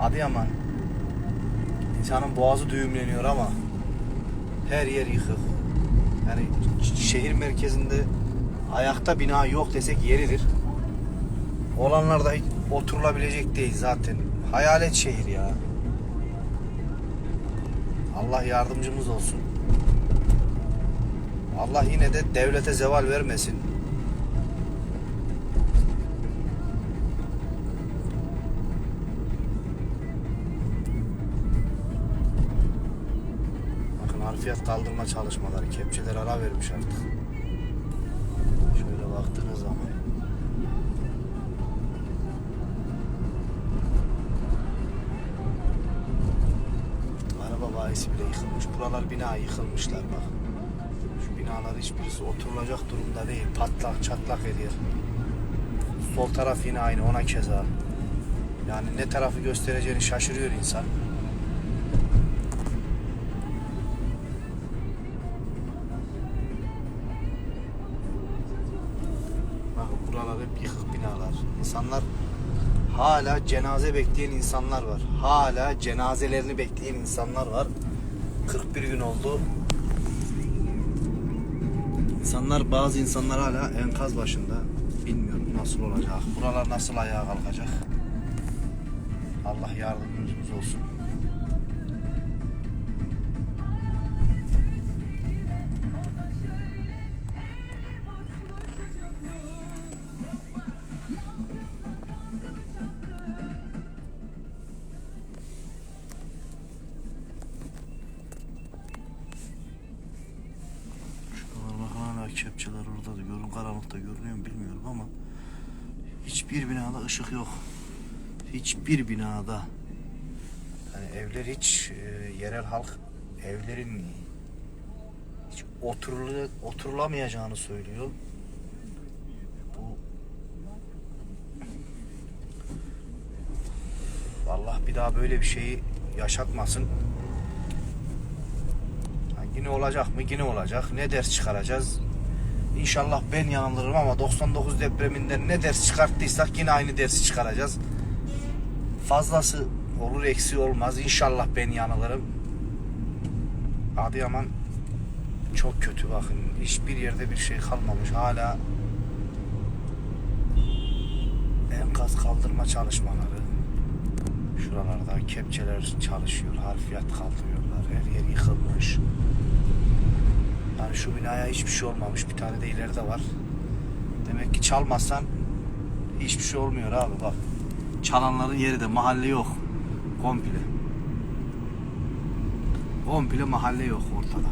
Adıyaman. İnsanın boğazı düğümleniyor ama her yer yıkık. Yani şehir merkezinde ayakta bina yok desek yeridir. Olanlar da hiç oturulabilecek değil zaten. Hayalet şehir ya. Allah yardımcımız olsun. Allah yine de devlete zeval vermesin. Harfiyat kaldırma çalışmaları. Kepçeler ara vermiş artık. Şöyle baktığınız zaman. Araba bayisi bile yıkılmış. Buralar bina yıkılmışlar bak. Şu binalar hiçbirisi oturulacak durumda değil. Patlak çatlak ediyor. Sol taraf yine aynı ona keza. Yani ne tarafı göstereceğini şaşırıyor insan. İnsanlar hala cenaze bekleyen insanlar var. Hala cenazelerini bekleyen insanlar var. 41 gün oldu. İnsanlar bazı insanlar hala enkaz başında. Bilmiyorum nasıl olacak. Buralar nasıl ayağa kalkacak. Allah yardımcımız olsun. Kepçeler orada da görün karanlıkta görünüyor mu bilmiyorum ama hiçbir binada ışık yok. Hiçbir binada. Yani evler hiç e, yerel halk evlerin hiç oturulu, oturulamayacağını söylüyor. Bu Allah bir daha böyle bir şeyi yaşatmasın. Ha, yine olacak mı? Yine olacak. Ne ders çıkaracağız? İnşallah ben yanılırım ama 99 depreminden ne ders çıkarttıysak yine aynı dersi çıkaracağız. Fazlası olur eksi olmaz. İnşallah ben yanılırım. Adıyaman çok kötü bakın. Hiçbir yerde bir şey kalmamış. Hala enkaz kaldırma çalışmaları. Şuralarda kepçeler çalışıyor. Harfiyat kaldırıyorlar. Her yer yıkılmış. Yani şu binaya hiçbir şey olmamış. Bir tane de ileride var. Demek ki çalmazsan hiçbir şey olmuyor abi bak. Çalanların yeri de mahalle yok. Komple. Komple mahalle yok ortada.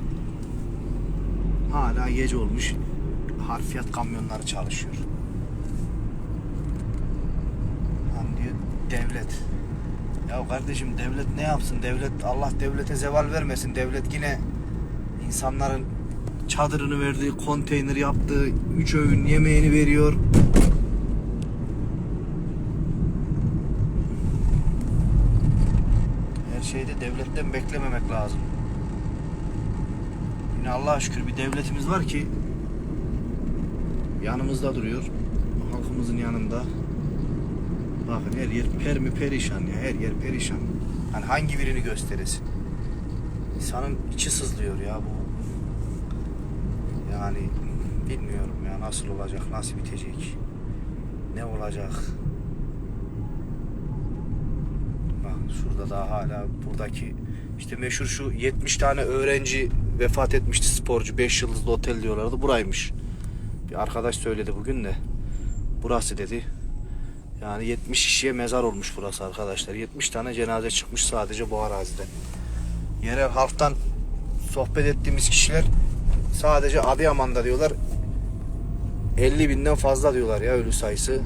Hala gece olmuş. Harfiyat kamyonları çalışıyor. Lan diyor devlet. Ya kardeşim devlet ne yapsın? Devlet Allah devlete zeval vermesin. Devlet yine insanların çadırını verdi, konteyner yaptı, üç öğün yemeğini veriyor. Her şeyde devletten beklememek lazım. Yine Allah'a şükür bir devletimiz var ki yanımızda duruyor. Halkımızın yanında. Bakın her yer per mi perişan ya. Her yer perişan. Hani hangi birini gösteresin? İnsanın içi sızlıyor ya bu. Yani bilmiyorum ya nasıl olacak, nasıl bitecek, ne olacak. Bak şurada daha hala buradaki işte meşhur şu 70 tane öğrenci vefat etmişti sporcu 5 yıldızlı otel diyorlardı buraymış. Bir arkadaş söyledi bugün de burası dedi. Yani 70 kişiye mezar olmuş burası arkadaşlar. 70 tane cenaze çıkmış sadece bu arazide. Yerel halktan sohbet ettiğimiz kişiler sadece Adıyaman'da diyorlar 50 binden fazla diyorlar ya ölü sayısı.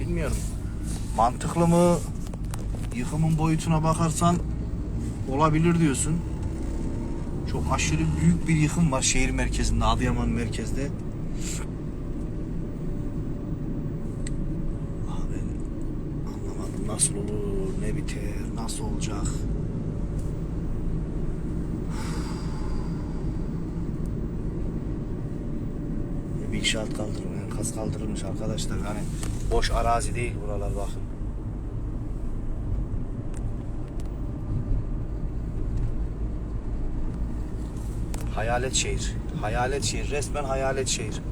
Bilmiyorum. Mantıklı mı? Yıkımın boyutuna bakarsan olabilir diyorsun. Çok aşırı büyük bir yıkım var şehir merkezinde, Adıyaman merkezde. Abi anlamadım nasıl olur, ne biter, nasıl olacak. inşaat kaldırılmış, yani kas kaldırılmış arkadaşlar. Hani boş arazi değil buralar bakın. Hayalet şehir. Hayalet şehir. Resmen hayalet şehir.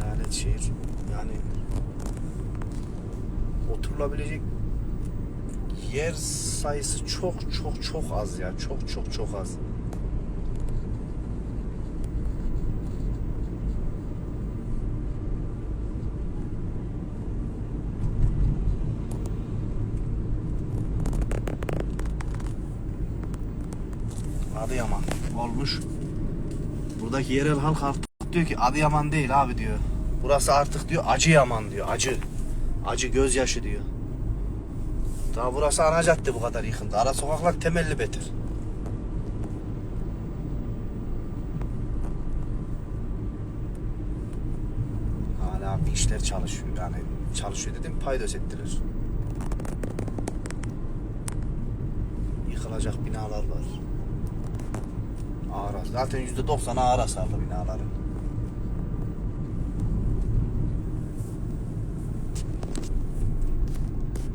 Hayalet şehir. Yani oturulabilecek yer sayısı çok çok çok az ya. Çok çok çok az. Adıyaman olmuş. Buradaki yerel halk artık diyor ki Adıyaman değil abi diyor. Burası artık diyor Acıyaman diyor. Acı. Acı gözyaşı diyor. Daha burası ana cadde bu kadar yıkıldı. Ara sokaklar temelli beter. Hala bir işler çalışıyor. Yani çalışıyor dedim paydos ettiler. Yıkılacak binalar var. Ağır Zaten yüzde doksan ağır hasarlı binaların.